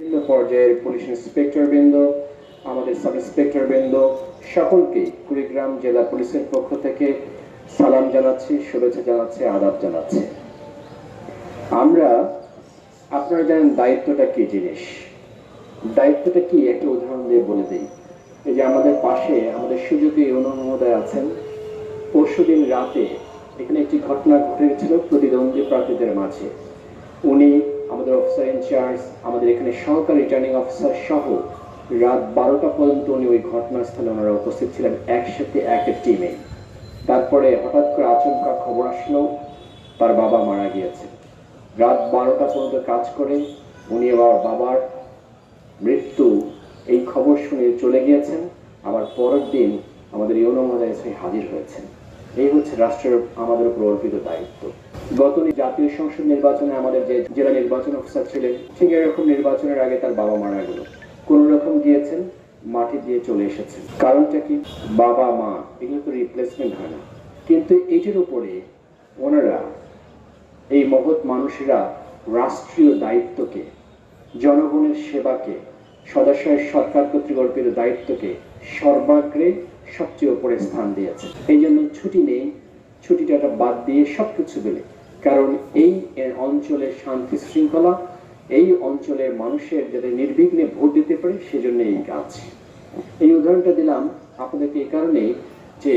বিভিন্ন পর্যায়ের police inspector বৃন্দ, আমাদের সাব ইন্সপেক্টর বৃন্দ, সকলকে কুড়িগ্রাম জেলা পুলিশের পক্ষ থেকে সালাম জানাচ্ছি, শুভেচ্ছা জানাচ্ছি, আদাব জানাচ্ছি। আমরা, আপনারা জানেন দায়িত্বটা কি জিনিস? দায়িত্বটা কি? একটা উদাহরণ দিয়ে বলে দিই। এই যে আমাদের পাশে, আমাদের সুযোগী অনুমোদয় আছেন। পরশুদিন রাতে এখানে একটি ঘটনা ঘটেছিল প্রতিদ্বন্দ্বী প্রার্থীদের মাঝে। উনি আমাদের অফিসার ইনচার্জ আমাদের এখানে সহকারী রিটার্নিং অফিসার সহ রাত বারোটা পর্যন্ত উনি ওই ঘটনাস্থলে ওনারা উপস্থিত ছিলেন একসাথে এক টিমে তারপরে হঠাৎ করে আচমকা খবর আসলো, তার বাবা মারা গিয়েছে। রাত বারোটা পর্যন্ত কাজ করে উনি আবার বাবার মৃত্যু এই খবর শুনে চলে গিয়েছেন। আবার পরের দিন আমাদের ইউনো মহোদয় এসে হাজির হয়েছেন। এই হচ্ছে রাষ্ট্রের আমাদের উপর অর্পিত দায়িত্ব। গত জাতীয় সংসদ নির্বাচনে আমাদের যে জেলা নির্বাচন অফিসার ছিলেন, ঠিক এরকম নির্বাচনের আগে তার বাবা মারা গেল। কোন রকম গিয়েছেন মাটি দিয়ে চলে এসেছেন। কারণটা কি? বাবা, মা, এগুলো তো রিপ্লেসমেন্ট হয় না। কিন্তু এটির উপরে ওনারা, এই মহৎ মানুষেরা রাষ্ট্রীয় দায়িত্বকে, জনগণের সেবাকে সদাশয়ের সরকার কর্তৃক অর্পিত দায়িত্বকে সর্বাগ্রে সবচেয়ে উপরে স্থান দিয়েছে। এই জন্য ছুটি নেই, ছুটিটা বাদ দিয়ে সবকিছু পেলে কারণ এই অঞ্চলের শান্তি শৃঙ্খলা, এই অঞ্চলের মানুষের যাতে নির্বিঘ্নে ভোট দিতে পারে, সেজন্য এই কাজ। এই উদাহরণটা দিলাম আপনাদেরকে এই কারণে যে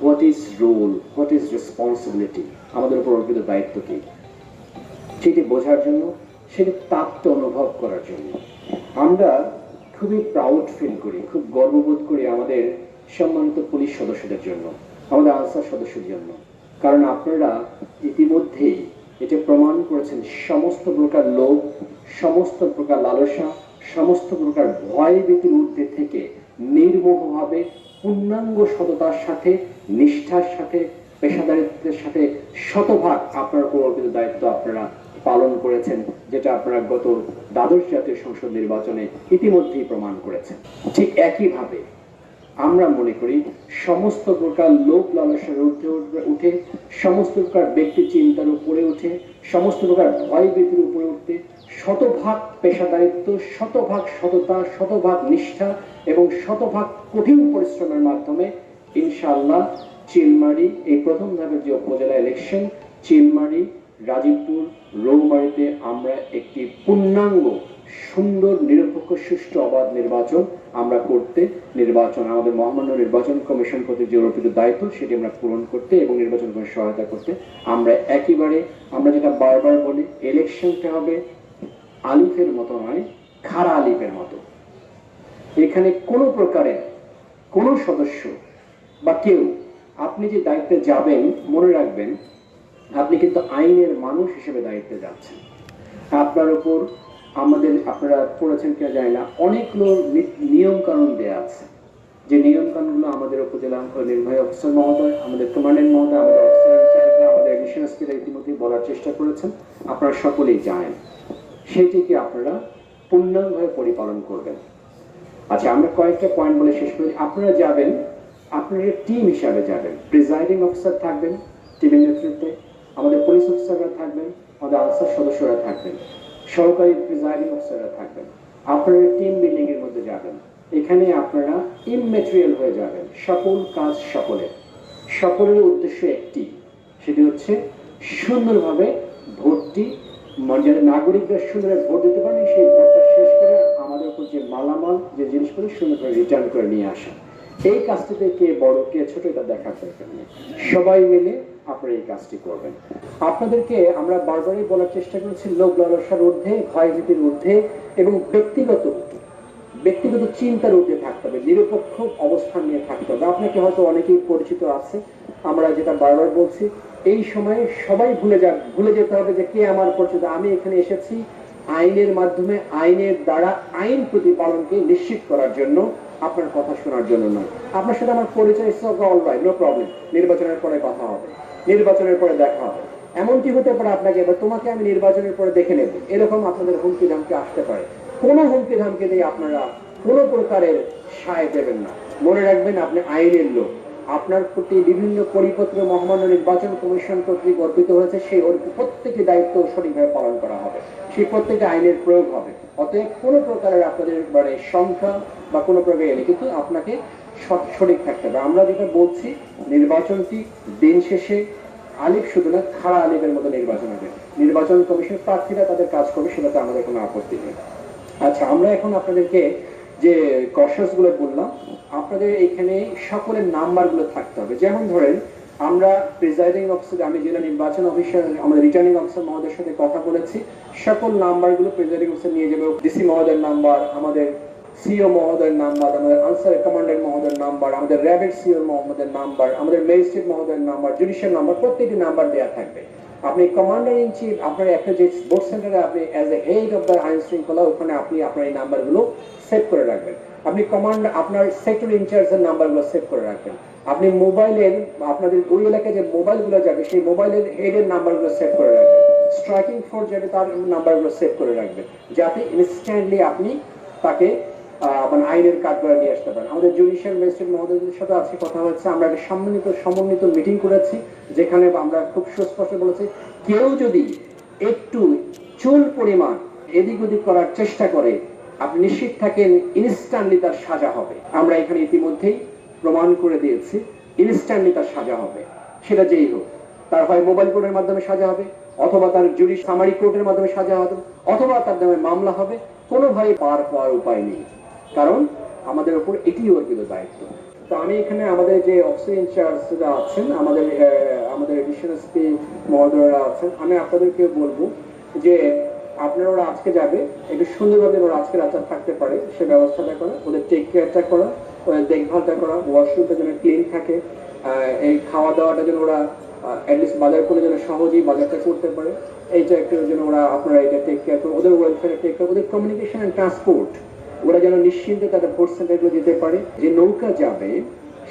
what is role what is responsibility আমাদের উপর অর্পিত দায়িত্ব কি? সেটি বোঝার জন্য, সেটি তাপ্ত অনুভব করার জন্য। আমরা খুবই প্রাউড ফিল করি, খুব গর্ববোধ করি আমাদের সম্মানিত পুলিশ সদস্যদের জন্য, আমাদের আনসার সদস্যদের জন্য। কারণ আপনারা ইতিমধ্যেই এটা প্রমাণ করেছেন, সমস্ত প্রকার লোভ, সমস্ত প্রকার লালসা, সমস্ত প্রকার ভয় ভীতির ঊর্ধ্বে থেকে নির্মোহভাবে পূর্ণাঙ্গ সততার সাথে, নিষ্ঠার সাথে, পেশাদারিত্বের সাথে শতভাগ আপনার উপর অর্পিত দায়িত্ব আপনারা পালন করেছেন, যেটা আপনারা গত দ্বাদশ জাতীয় সংসদ নির্বাচনে ইতিমধ্যেই প্রমাণ করেছেন। ঠিক একইভাবে আমরা মনে করি সমস্ত প্রকার লোক লালসার উঠবে- উঠে সমস্ত প্রকার ব্যক্তি চিন্তার উপরে উঠে, সমস্ত প্রকার ভয় ভীতির উপরে উঠতে, শতভাগ পেশাদারিত্ব, শতভাগ সততা, শতভাগ নিষ্ঠা এবং শতভাগ কঠিন পরিশ্রমের মাধ্যমে ইনশাআল্লাহ চিলমারি, এই প্রথম ধাপের যে উপজেলা ইলেকশন চিলমারি, রাজীবপুর রৌমারিতে আমরা একটি পূর্ণাঙ্গ সুন্দর, নিরপেক্ষ, সুষ্ঠু অবাধ নির্বাচন আমরা করতে, নির্বাচন, আমাদের মহামান্য নির্বাচন কমিশন কর্তৃক যে অর্পিত দায়িত্ব সেটি আমরা পূরণ করতে এবং নির্বাচন কমিশন সহায়তা করতে, আমরা একেবারে, আমরা যেটা বারবার বলি ইলেকশনটা হবে আলিফের মতো নয় খারা আলিফের মতো। এখানে কোনো প্রকারের কোনো সদস্য বা কেউ, আপনি যে দায়িত্বে যাবেন, মনে রাখবেন, আপনি কিন্তু আইনের মানুষ হিসেবে দায়িত্বে যাচ্ছেন। আপনার উপর আমাদের আপনারা পড়েছেন কিনা জানি না। অনেকগুলো নিয়ম কানুন দেয়া আছে। যে নিয়ম কানুনগুলো আমাদের উপজেলা নির্বাহী অফিসার মহোদয়, আমাদের কমান্ডেন্ট মহোদয়, আমাদের অফিসার আমাদের এডিশন স্পিকার ইতিমধ্যেই বলার চেষ্টা করেছেন। আপনারা সকলেই জানেন। সেইটিকে আপনারা পূর্ণাঙ্গভাবে পরিপালন করবেন। আচ্ছা আমরা কয়েকটা পয়েন্ট বলে শেষ করি। আপনারা যাবেন আপনারা টিম হিসাবে যাবেন। প্রিজাইডিং অফিসার থাকবেন টিমের নেতৃত্বে। আমাদের পুলিশ অফিসাররা থাকবেন, আমাদের আনসার সদস্যরা থাকবেন। সহকারী প্রিজাইডিং অফিসাররা থাকবেন। আপনারা টিম বিল্ডিং এর মধ্যে যাবেন। এখানে আপনারা ইমমেটেরিয়াল হয়ে যাবেন। সকল কাজ সকলের সকলের উদ্দেশ্য একটি। সেটি হচ্ছে সুন্দরভাবে ভোটটি মানে যাতে নাগরিকরা সুন্দরভাবে ভোট দিতে পারেন, সেই ভোটটা শেষ করে আমাদের উপর যে মালামাল, যে জিনিসগুলো সুন্দর করে রিটার্ন করে নিয়ে আসা এই কাজটিতে কে বড় কে ছোট এটা দেখার দরকার নেই। সবাই মিলে আপনারা এই কাজটি করবেন। আপনাদেরকে আমরা বারবারই বলার চেষ্টা করেছি লোক লালসার ঊর্ধ্বে, ভয়, ভীতির ঊর্ধ্বে এবং ব্যক্তিগত ব্যক্তিগত চিন্তার ঊর্ধ্বে থাকতে হবে, নিরপেক্ষ অবস্থান নিয়ে থাকতে হবে। আপনাকে হয়তো অনেকেই পরিচিত আছে, আমরা যেটা বারবার বলছি, এই সময়ে সবাই ভুলে যা ভুলে যেতে হবে যে কে আমার পরিচিত। আমি এখানে এসেছি আইনের মাধ্যমে, আইনের দ্বারা আইন প্রতিপালনকে নিশ্চিত করার জন্য। আপনার কথা শোনার জন্য নয়। আপনার সাথে আমার পরিচয় অল রাইট নো প্রবলেম নির্বাচনের পরে কথা হবে। নির্বাচনের পরে দেখা হবে। এমনটি হতে পারে আপনাকে, এবার তোমাকে আমি নির্বাচনের পরে দেখে নেব। এরকম আপনাদের হুমকি ধামকি আসতে পারে। কোনো হুমকি ধামকি দিয়ে আপনারা কোনো প্রকারের সায় দেবেন না। মনে রাখবেন, আপনি আইনের লোক। আপনার প্রতি বিভিন্ন পরিপত্র মহামান্য নির্বাচন কমিশন কর্তৃক অর্পিত হয়েছে, সেই অর্প- প্রত্যেকটি দায়িত্ব সঠিকভাবে পালন করা হবে। সেই প্রত্যেকটি আইনের প্রয়োগ হবে। অতএব কোনো প্রকারের আপনাদের মানে সংখ্যা বা কোনো প্রকার এলে কিন্তু আপনাকে সঠিক থাকতে হবে। আমরা যেটা বলছি, নির্বাচনটি দিন শেষে আলিফ শুধু না, খাড়া আলিফের মতো নির্বাচন হবে। নির্বাচন কমিশন প্রার্থীরা তাদের কাজ করবে, সেটাতে আমাদের কোনো আপত্তি নেই। আচ্ছা আমরা এখন আপনাদেরকে যে কশাসগুলো বললাম, আপনাদের এখানে সকলের নাম্বারগুলো থাকতে হবে। যেমন ধরেন, আমরা প্রিজাইডিং অফিসার আমি জেলা নির্বাচন অফিসার আমাদের রিটার্নিং অফিসার মহোদয়ের সাথে কথা বলেছি। সকল নাম্বারগুলো প্রিজাইডিং অফিসার নিয়ে যাবে। ডিসি মহোদয়ের নাম্বার আমাদের সিও মহোদয়ের নাম্বার আমাদের আনসার কমান্ডার মহোদয়ের নাম্বার আমাদের র্যাবের সিও মহোদয়ের নাম্বার আমাদের ম্যাজিস্ট্রেট মহোদয়ের নাম্বার জুডিশিয়াল নাম্বার প্রত্যেকটি নাম্বার দেওয়া থাকবে। আপনি কমান্ডার ইন চিফ আপনার একটা যে স্পোর্টস সেন্টারে আপনি as a head of the আইন শৃঙ্খলা, ওখানে আপনি আপনার এই নাম্বারগুলো সেভ করে রাখবেন। আপনি কমান্ড আপনার সেক্টর ইনচার্জের নাম্বারগুলো সেভ করে রাখবেন। আপনি মোবাইলের আপনাদের ওই এলাকায় যে মোবাইলগুলো যাবে, সেই মোবাইলের হেডের নাম্বারগুলো সেভ করে রাখবেন। স্ট্রাইকিং ফোর্স যাবে, তার নাম্বারগুলো সেভ করে রাখবেন। যাতে ইনস্ট্যান্টলি আপনি তাকে মানে আইনের কাঠগড়া নিয়ে আসতে পারেন। আমাদের জুডিশিয়াল ম্যাজিস্ট্রেট মহোদয়দের সাথে আজকে কথা হচ্ছে আমরা একটা সম্মিলিত সমন্বিত মিটিং করেছি, যেখানে আমরা খুব সুস্পষ্ট বলেছি, কেউ যদি একটু চুল পরিমাণ এদিক ওদিক করার চেষ্টা করে, আপনি নিশ্চিত থাকেন ইনস্ট্যান্টলি তার সাজা হবে। আমরা এখানে ইতিমধ্যেই প্রমাণ করে দিয়েছি ইনস্ট্যান্টলি তার সাজা হবে। সেটা যেই হোক, তার হয় মোবাইল কোর্টের মাধ্যমে সাজা হবে, অথবা তার জুরি সামারি কোর্টের মাধ্যমে সাজা হবে, অথবা তার নামে মামলা হবে কোনোভাবে পার পাওয়ার উপায় নেই। কারণ আমাদের উপর এটি অর্পিত দায়িত্ব। তো আমি এখানে আমাদের যে অফিসার ইনচার্জরা আছেন, আমাদের আমাদের এডিশনাল এসপি মহোদয়রা আছেন, আমি আপনাদেরকে বলব যে আপনারা ওরা আজকে যাবে, একটু সুন্দরভাবে ওরা আজকে রাতে থাকতে পারে, সে ব্যবস্থাটা করা, ওদের টেক কেয়ারটা করা, ওদের দেখভালটা করা ওয়াশরুমটা যেন ক্লিন থাকে এই খাওয়া দাওয়াটা যেন ওরা অ্যাটলিস্ট বাজার করে যেন সহজেই বাজারটা করতে পারে, এইটা একটু যেন ওরা আপনারা এটা টেক কেয়ার করে ওদের ওয়েলফেয়ার টেক কেয়ার ওদের কমিউনিকেশন অ্যান্ড ট্রান্সপোর্ট ওরা যেন নিশ্চিন্তে তাদের ভোট সেন্টারগুলো যেতে পারে। যে নৌকা যাবে,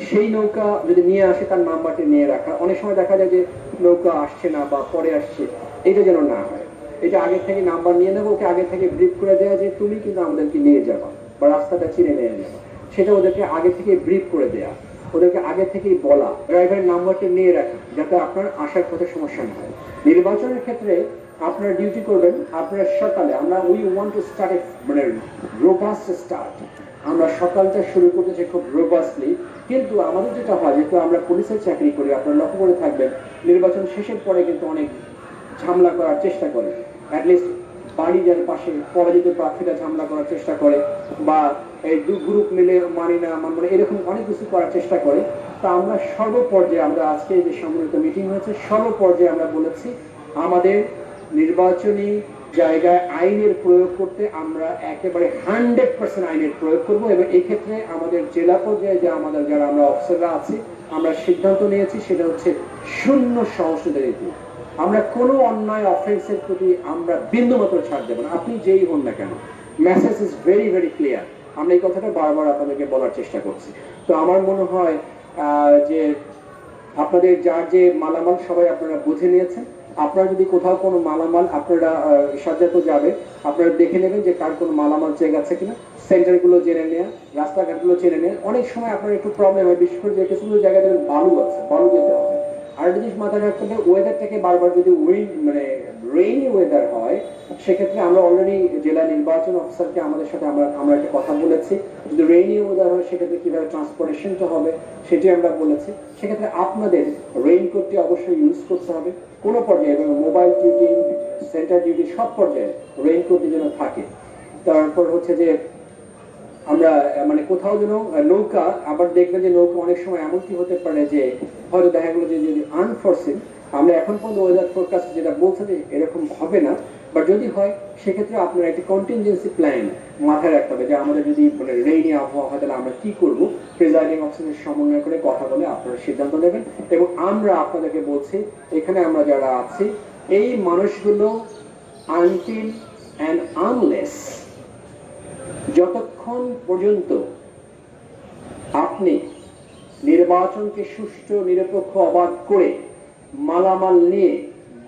সেই নৌকা যদি নিয়ে আসে তার নাম্বারটি নিয়ে রাখা। অনেক সময় দেখা যায় যে নৌকা আসছে না বা পরে আসছে, এটা যেন না হয়। এটা আগে থেকে নাম্বার নিয়ে নেব, ওকে আগে থেকে ব্রিফ করে দেওয়া যে তুমি কিন্তু আমাদেরকে নিয়ে যাবা বা রাস্তাটা চিনে নিয়ে যাবা। সেটা ওদেরকে আগে থেকে ব্রিফ করে দেয়া। ওদেরকে আগে থেকেই বলা। ড্রাইভারের নাম্বারটি নিয়ে রাখা, যাতে আপনার আসার পথে সমস্যা না হয়। নির্বাচনের ক্ষেত্রে আপনারা ডিউটি করবেন, আপনারা সকালে, আমরা we want to start a মানে রোবাস্ট স্টার্ট আমরা সকালটা শুরু করতে চাই খুব রোবাস্টলি কিন্তু আমাদের যেটা হয়, যেহেতু আমরা পুলিশের চাকরি করি, আপনারা লক্ষ্য করে থাকবেন, নির্বাচন শেষের পরে কিন্তু অনেক ঝামেলা করার চেষ্টা করে। অ্যাটলিস্ট বাড়ি যার পাশে পরাজিত প্রার্থীরা ঝামেলা করার চেষ্টা করে, বা এই দু গ্রুপ মিলে মানি না আমার মানে এরকম অনেক কিছু করার চেষ্টা করে। তা আমরা সর্বপর্যায়ে আমরা আজকে যে সম্মিলিত মিটিং হয়েছে, সর্বপর্যায়ে আমরা বলেছি, আমাদের নির্বাচনী জায়গায় আইনের প্রয়োগ করতে আমরা একেবারে হান্ড্রেড পার্সেন্ট আইনের প্রয়োগ করব এবং এক্ষেত্রে আমাদের জেলা পর্যায়ে যে আমাদের যারা আমরা অফিসাররা আছি, আমরা সিদ্ধান্ত নিয়েছি, সেটা হচ্ছে শূন্য সহযোগিতা নীতি। আমরা কোনো অন্যায় অফেন্সের প্রতি আমরা বিন্দু মাত্র ছাড় দেবো না। আপনি যেই হন না কেন message is very very clear আমরা এই কথাটা বারবার আপনাদেরকে বলার চেষ্টা করছি। তো আমার মনে হয় যে আপনাদের যার যে মালামাল, সবাই আপনারা বুঝে নিয়েছেন। আপনারা যদি কোথাও কোনো মালামাল আপনারা সাজাতে যাবে, আপনারা দেখে নেবেন যে কার কোনো মালামাল চেক আছে কিনা। সেন্টারগুলো জেনে নেওয়া রাস্তাঘাটগুলো জেনে নেওয়া অনেক সময় আপনার একটু প্রবলেম হয়, বিশেষ করে যে কিছু জায়গায় বালু আছে, বালু যেতে হবে আর জিনিস মাথায় রাখতে হবে ওয়েদারটাকে বারবার যদি উইন্ড মানে রেইনি ওয়েদার হয়, সেক্ষেত্রে আমরা অলরেডি জেলা নির্বাচন অফিসারকে আমাদের সাথে আমরা আমরা একটা কথা বলেছি। যদি রেইনি ওয়েদার হয়, সেক্ষেত্রে কীভাবে ট্রান্সপোর্টেশনটা হবে সেটি আমরা বলেছি। সেক্ষেত্রে আপনাদের রেইনকোটটি অবশ্যই ইউজ করতে হবে। কোনো পর্যায়ে, এবং মোবাইল ডিউটি সেন্টার ডিউটি সব পর্যায়ে রেইনকোটটি যেন থাকে। তারপর হচ্ছে যে, আমরা মানে কোথাও যেন নৌকা, আবার দেখবেন যে নৌকা অনেক সময় এমন কি হতে পারে যে, হয়তো দেখা গেলো যে, যদি আনফোর্সিন আমরা এখন পর্যন্ত ওয়েদার ফোরকাস্ট যেটা বলছে যে এরকম হবে না বা যদি হয়, সেক্ষেত্রে আপনার একটি কন্টিনজেন্সি প্ল্যান মাথায় রাখতে হবে যে আমাদের যদি মানে রেইনি আবহাওয়া হয়, তাহলে আমরা কি করব? প্রিজাইডিং অফিসারের সমন্বয় করে কথা বলে আপনারা সিদ্ধান্ত নেবেন এবং আমরা আপনাদেরকে বলছি, এখানে আমরা যারা আছি, এই মানুষগুলো আনটিল অ্যান্ড আনলেস যতক্ষণ পর্যন্ত আপনি নির্বাচনকে সুষ্ঠু, নিরপেক্ষ অবাধ করে মালামাল নিয়ে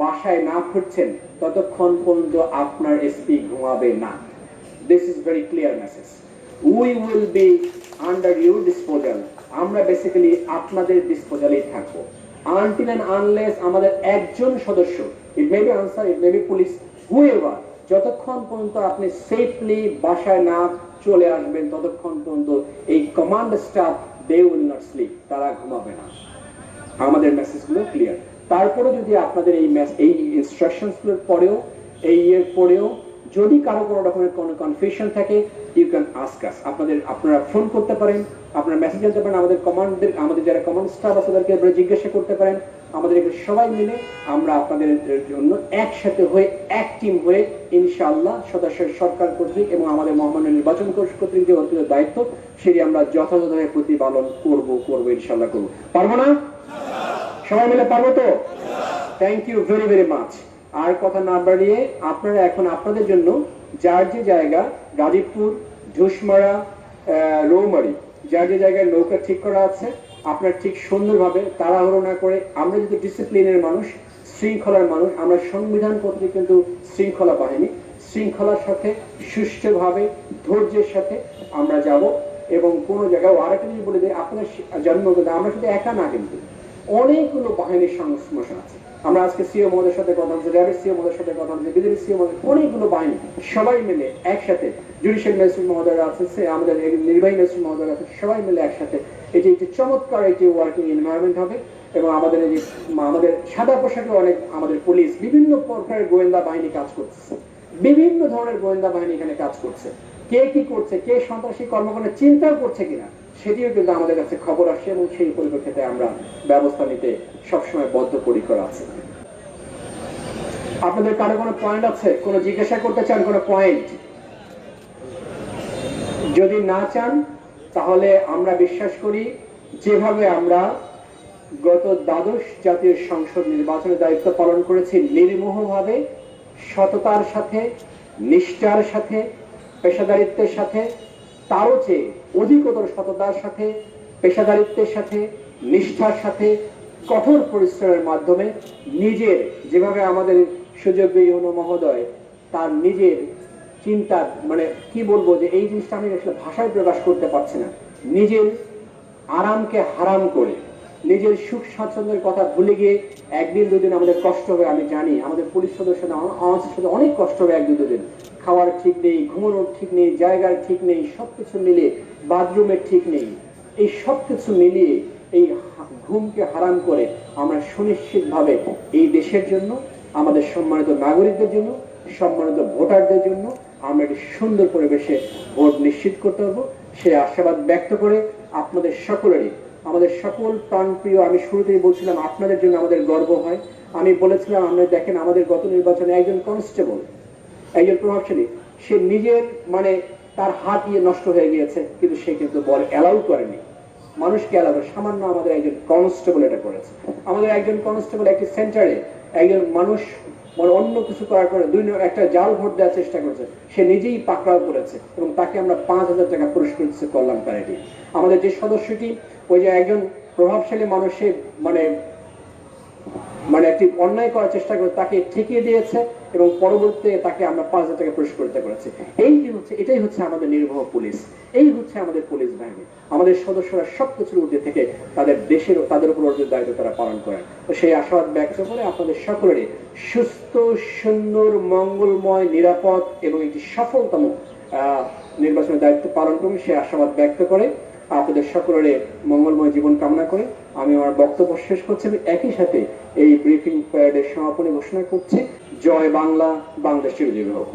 বাসায় না ফিরছেন, ততক্ষণ পর্যন্ত আপনার এসপি ঘুমাবে না। This is very clear message we will be under your disposal আমরা বেসিক্যালি আপনাদের ডিসপোজালেই থাকব। আনটিল অ্যান্ড আনলেস আমাদের একজন সদস্য it may be Ansar it may be police whoever যতক্ষণ পর্যন্ত আপনি সেফলি বাসায় না চলে আসবেন, ততক্ষণ পর্যন্ত এই command staff they will not sleep তারা ঘুমাবে না। আমাদের মেসেজগুলো ক্লিয়ার তারপরে যদি আপনাদের এই মেস এই ইনস্ট্রাকশনসগুলোর পরেও, এই ইয়ের পরেও যদি কারও কোনো রকমের কোনো কনফিউশন থাকে ইউ ক্যান আস্ক আস আপনাদের, আপনারা ফোন করতে পারেন, আপনারা মেসেজ জানতে পারেন, আমাদের কমান্ডদের আমাদের যারা কমান্ড স্টাফ আছে, তাদেরকে আপনারা জিজ্ঞাসা করতে পারেন। আমাদের এখানে সবাই মিলে আমরা আপনাদের জন্য একসাথে হয়ে, এক টিম হয়ে ইনশাআল্লাহ সদস্য সরকার কর্তৃক এবং আমাদের মহামান্য নির্বাচন কর্তৃক যে অর্পিত দায়িত্ব, সেটি আমরা যথাযথভাবে প্রতিপালন করব করব, ইনশাআল্লাহ করব। পারব না? সবাই মিলে পারব তো? Thank you very very much আর কথা না বাড়িয়ে আপনারা এখন আপনাদের জন্য যার যে জায়গা, গাজীপুর ঢুসমারা রৌমারি, যার যে জায়গায় নৌকা ঠিক করা আছে, আপনার ঠিক সুন্দরভাবে তাড়াহুড়ো না করে আমরা যদি ডিসিপ্লিনের মানুষ, শৃঙ্খলার মানুষ, আমরা সংবিধান কর্তৃক কিন্তু শৃঙ্খলা বাহিনী, শৃঙ্খলার সাথে, সুষ্ঠুভাবে, ধৈর্যের সাথে আমরা যাব এবং কোনো জায়গায় আরেকটা জিনিস বলে দিই আপনার জন্মগত, আমরা শুধু একা না কিন্তু অনেকগুলো বাহিনীর সংস্পর্শ আছে। আমরা আজকে সিও মহোদয়ের সাথে কথা বলছি, র্যাবের সিও মহোদয়ের সাথে কথা বলছি, বিজেপি সিও মহোদয়, অনেকগুলো বাহিনী। সবাই মিলে একসাথে জুডিশিয়াল ম্যাজিস্ট্রেট মহোদয় আছে সে আমাদের নির্বাহী ম্যাজিস্ট্রেট মহোদয় আছে সবাই মিলে একসাথে এটি একটি চমৎকার একটি ওয়ার্কিং এনভায়রনমেন্ট হবে এবং আমাদের এই যে, আমাদের সাদা পোশাকে অনেক আমাদের পুলিশ বিভিন্ন প্রকারের গোয়েন্দা বাহিনী কাজ করতেছে বিভিন্ন ধরনের গোয়েন্দা বাহিনী এখানে কাজ করছে। কে কি করছে, কে সন্ত্রাসী কর্মকাণ্ড চিন্তাও করছে কিনা সেটিও কিন্তু আমাদের কাছে খবর আসে এবং সেই পরিপ্রেক্ষিতে আমরা ব্যবস্থা নিতে সবসময় বদ্ধপরিকর আছে। আপনাদের কারও কোনো পয়েন্ট আছে? কোনো জিজ্ঞাসা করতে চান? কোনো পয়েন্ট যদি না চান, তাহলে আমরা বিশ্বাস করি যেভাবে আমরা গত দ্বাদশ জাতীয় সংসদ নির্বাচনের দায়িত্ব পালন করেছি নির্মোহভাবে সততার সাথে, নিষ্ঠার সাথে, পেশাদারিত্বের সাথে তারও চেয়ে অধিকতর সততার সাথে, পেশাদারিত্বের সাথে, নিষ্ঠার সাথে, কঠোর পরিশ্রমের মাধ্যমে নিজের যেভাবে আমাদের সুযোগ্য ইউনো মহোদয়, তার নিজের চিন্তা মানে কি বলব যে এই জিনিসটা আমি আসলে ভাষায় প্রকাশ করতে পারছি না। নিজের আরামকে হারাম করে নিজের সুখ স্বাচ্ছন্দ্যের কথা ভুলে গিয়ে একদিন দুদিন আমাদের কষ্ট হবে, আমি জানি। আমাদের পুলিশ সদস্য আমাদের সাথে অনেক কষ্ট হবে এক দুদিন। খাওয়ার ঠিক নেই, ঘুমানোর ঠিক নেই, জায়গার ঠিক নেই সব কিছু মিলিয়ে বাথরুমের ঠিক নেই। এই সব কিছু মিলিয়ে এই ঘুমকে হারাম করে আমরা সুনিশ্চিতভাবে এই দেশের জন্য, আমাদের সম্মানিত নাগরিকদের জন্য, সম্মানিত ভোটারদের জন্য আমরা একটি সুন্দর পরিবেশে ভোট নিশ্চিত করতে পারব। সে আশাবাদ ব্যক্ত করে আপনাদের সকলেরই আমাদের সকল প্রাণপ্রিয়, আমি শুরুতেই বলছিলাম, আপনাদের জন্য আমাদের গর্ব হয়। আমি বলেছিলাম আমরা দেখেন আমাদের গত নির্বাচনে একজন কনস্টেবল, একজন প্রভাবশালী, সে নিজের মানে তার হাত দিয়ে নষ্ট হয়ে গিয়েছে, কিন্তু সে কিন্তু বল অ্যালাউ করেনি। মানুষকে অ্যালাউ সামান্য আমাদের একজন কনস্টেবল এটা করেছে। আমাদের একজন কনস্টেবল একটি সেন্টারে, একজন মানুষ মানে অন্য কিছু করার পরে দুই একটা জাল ভোট দেওয়ার চেষ্টা করেছে। সে নিজেই পাকড়াও করেছে এবং তাকে আমরা পাঁচ হাজার টাকা পুরস্কার কল্যাণ কল্যাণকারীটি আমাদের যে সদস্যটি, ওই যে একজন প্রভাবশালী মানুষের মানে মানে একটি অন্যায় করার চেষ্টা করে তাকে ঠেকিয়ে দিয়েছে এবং পরবর্তীতে তাকে আমরা পাঁচ হাজার টাকা পুরস্কৃত করেছি এই হচ্ছে, এটাই হচ্ছে আমাদের নির্বাহ পুলিশ। এই হচ্ছে আমাদের পুলিশ বাহিনী। আমাদের সদস্যরা সব কিছুর ঊর্ধ্বে থেকে তাদের দেশের তাদের উপর অর্জিত দায়িত্ব তারা পালন করেন। তো সেই আশাবাদ ব্যক্ত করে আপনাদের সকলেরই সুস্থ, সুন্দর, মঙ্গলময়, নিরাপদ এবং একটি সফলতম নির্বাচনের দায়িত্ব পালন করুন সেই আশাবাদ ব্যক্ত করে আপনাদের সকলের মঙ্গলময় জীবন কামনা করে আমি আমার বক্তব্য শেষ করছি। একই সাথে এই ব্রিফিং প্যারেডের সমাপনী ঘোষণা করছে। জয় বাংলা বাংলাদেশ চিরজীবী হোক